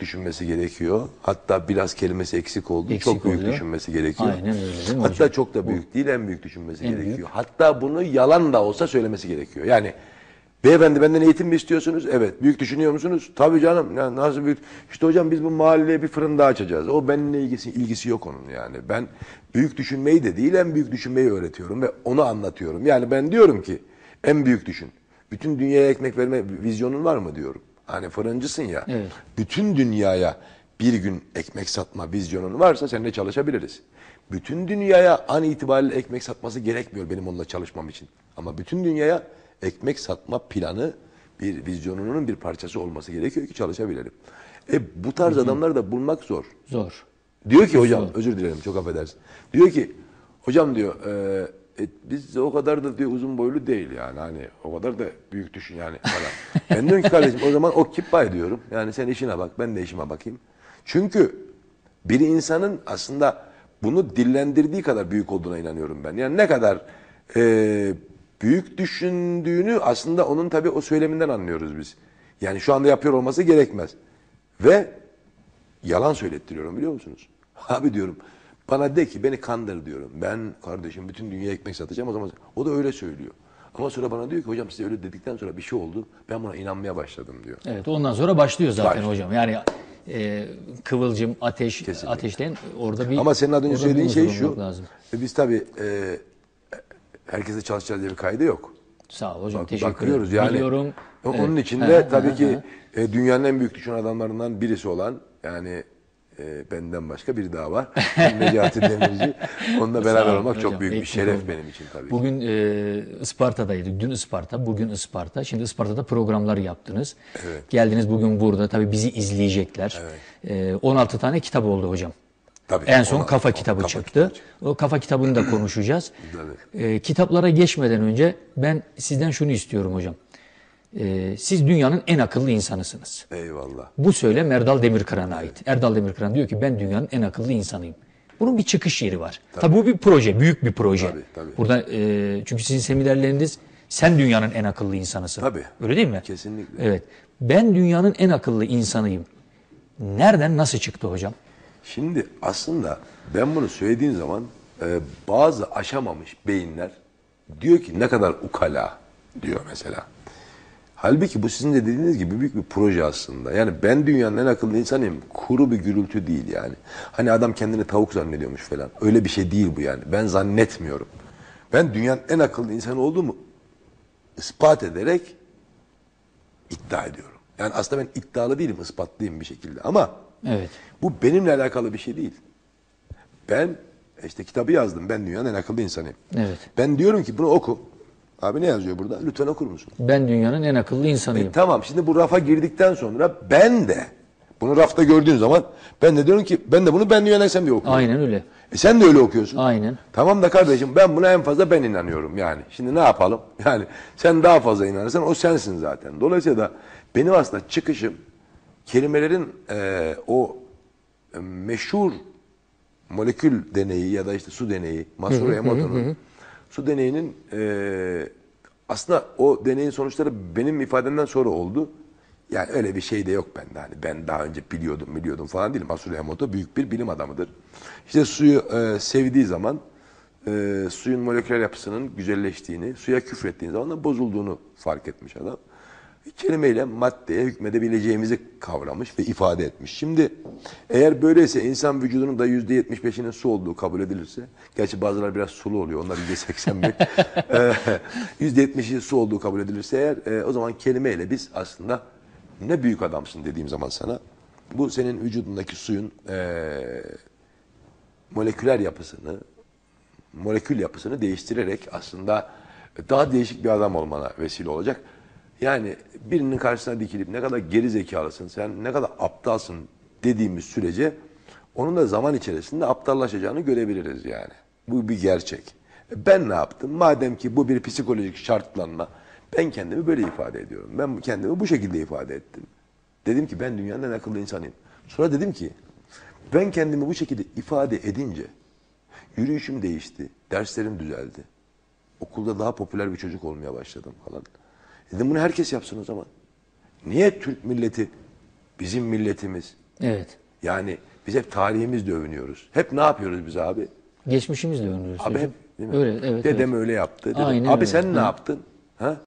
düşünmesi gerekiyor. Hatta biraz kelimesi eksik oldu. Eksik çok büyük oluyor. düşünmesi gerekiyor. Aynen öyle değil mi Hatta hocam? çok da büyük değil, en büyük düşünmesi En gerekiyor. büyük. Hatta bunu yalan da olsa söylemesi gerekiyor. Yani beyefendi benden eğitim mi istiyorsunuz? Evet. Büyük düşünüyor musunuz? Tabii canım. Ya nasıl büyük? İşte hocam biz bu mahalleye bir fırın daha açacağız. O benimle ilgisi ilgisi yok onun yani. Ben büyük düşünmeyi de değil, en büyük düşünmeyi öğretiyorum ve onu anlatıyorum. Yani ben diyorum ki en büyük düşün. Bütün dünyaya ekmek verme vizyonun var mı diyorum. Hani fırıncısın ya. Evet. Bütün dünyaya bir gün ekmek satma vizyonun varsa seninle çalışabiliriz. Bütün dünyaya an itibariyle ekmek satması gerekmiyor benim onunla çalışmam için. Ama bütün dünyaya ekmek satma planı bir vizyonunun bir parçası olması gerekiyor ki çalışabilirim. E bu tarz adamlar da bulmak zor. Zor. Diyor ki hocam özür dilerim çok affedersin. Diyor ki hocam diyor e, e, biz o kadar da diyor uzun boylu değil yani hani o kadar da büyük düşün yani falan. ben diyorum ki kardeşim o zaman o kippay diyorum. Yani sen işine bak ben de işime bakayım. Çünkü bir insanın aslında bunu dillendirdiği kadar büyük olduğuna inanıyorum ben. Yani ne kadar e, büyük düşündüğünü aslında onun tabii o söyleminden anlıyoruz biz. Yani şu anda yapıyor olması gerekmez. Ve yalan söylettiriyorum biliyor musunuz? Abi diyorum bana de ki beni kandır diyorum. Ben kardeşim bütün dünya ekmek satacağım o zaman. O da öyle söylüyor. Ama sonra bana diyor ki hocam size öyle dedikten sonra bir şey oldu. Ben buna inanmaya başladım diyor. Evet ondan sonra başlıyor zaten Başlıyor. hocam. Yani e, kıvılcım, ateş, Kesinlikle. ateşten orada bir Ama senin az önce orada söylediğin bir şey şu. Lazım. e, Biz tabii e, herkese çalışacağız diye bir kaydı yok. Sağ ol hocam. Bak- teşekkür bakıyoruz ederim. yani. Biliyorum. O- Evet. Onun içinde hı, tabii ki e, dünyanın en büyük düşün adamlarından birisi olan yani e, benden başka biri daha var. Necati Demirci. Onunla beraber olmak hocam, çok büyük bir şeref benim için tabii. Bugün e, Isparta'daydık. Dün Isparta, bugün Isparta. Şimdi Isparta'da programlar yaptınız. Evet. Geldiniz bugün burada. Tabii bizi izleyecekler. E, 16 tane kitap oldu hocam. Tabii, En son ona- kafa kitabı kafa çıktı. kitabı O kafa kitabını da konuşacağız. E, kitaplara geçmeden önce ben sizden şunu istiyorum hocam. E, siz dünyanın en akıllı insanısınız. Eyvallah. Bu söylem Erdal Demirkıran'a ait. Erdal Demirkıran diyor ki ben dünyanın en akıllı insanıyım. Bunun bir çıkış yeri var. Tabii, bu bir proje, büyük bir proje. Tabii, tabii. Burada e, çünkü sizin seminerleriniz sen dünyanın en akıllı insanısın. Tabii. Öyle değil mi? Kesinlikle. Evet. Ben dünyanın en akıllı insanıyım. Nereden nasıl çıktı hocam? Şimdi aslında ben bunu söylediğim zaman e, bazı aşamamış beyinler diyor ki ne kadar ukala diyor mesela. Halbuki bu sizin de dediğiniz gibi büyük bir proje aslında. Yani ben dünyanın en akıllı insanıyım. Kuru bir gürültü değil yani. Hani adam kendini tavuk zannediyormuş falan. Öyle bir şey değil bu yani. Ben zannetmiyorum. Ben dünyanın en akıllı insanı olduğumu ispat ederek iddia ediyorum. Yani aslında ben iddialı değilim, ispatlıyım bir şekilde. Ama Evet. bu benimle alakalı bir şey değil. Ben işte kitabı yazdım. Ben dünyanın en akıllı insanıyım. Evet. Ben diyorum ki bunu oku. Abi ne yazıyor burada? Lütfen okur musun? Ben dünyanın en akıllı insanıyım. E, tamam şimdi bu rafa girdikten sonra ben de bunu rafta gördüğün zaman ben de diyorum ki ben de bunu ben dünyanın en sen diye okuyorum. Aynen öyle. E sen de öyle okuyorsun. Aynen. Tamam da kardeşim ben buna en fazla ben inanıyorum yani. Şimdi ne yapalım? Yani sen daha fazla inanırsan o sensin zaten. Dolayısıyla da benim aslında çıkışım kelimelerin e, o e, meşhur molekül deneyi ya da işte su deneyi, Masuro Emoto'nun su deneyinin e, aslında o deneyin sonuçları benim ifademden sonra oldu. Yani öyle bir şey de yok bende. Hani ben daha önce biliyordum, biliyordum falan değil. Masuro Emoto büyük bir bilim adamıdır. İşte suyu e, sevdiği zaman e, suyun moleküler yapısının güzelleştiğini, suya küfrettiğin zaman da bozulduğunu fark etmiş adam. Kelimeyle maddeye hükmedebileceğimizi kavramış ve ifade etmiş. Şimdi eğer böyleyse insan vücudunun da yüzde yetmiş beşinin su olduğu kabul edilirse, gerçi bazıları biraz sulu oluyor, onlar yüzde seksen bir, Ee, yüzde yetmişi su olduğu kabul edilirse eğer, e, o zaman kelimeyle biz aslında ne büyük adamsın dediğim zaman sana, bu senin vücudundaki suyun e, moleküler yapısını, molekül yapısını değiştirerek aslında daha değişik bir adam olmana vesile olacak. Yani birinin karşısına dikilip ne kadar geri zekalısın, sen ne kadar aptalsın dediğimiz sürece onun da zaman içerisinde aptallaşacağını görebiliriz yani. Bu bir gerçek. E Ben ne yaptım? Madem ki bu bir psikolojik şartlanma, ben kendimi böyle ifade ediyorum. Ben kendimi bu şekilde ifade ettim. Dedim ki ben dünyanın en akıllı insanıyım. Sonra dedim ki ben kendimi bu şekilde ifade edince yürüyüşüm değişti, derslerim düzeldi. Okulda daha popüler bir çocuk olmaya başladım falan. Dedim bunu herkes yapsın o zaman. Niye Türk milleti, bizim milletimiz Evet. Yani biz hep tarihimizle övünüyoruz. Hep ne yapıyoruz biz abi? Geçmişimizle övünüyoruz. Abi hocam. hep değil mi? Öyle, evet. Dedem evet. öyle yaptı. Dedem. Aynen abi öyle. sen ne yaptın? Ha?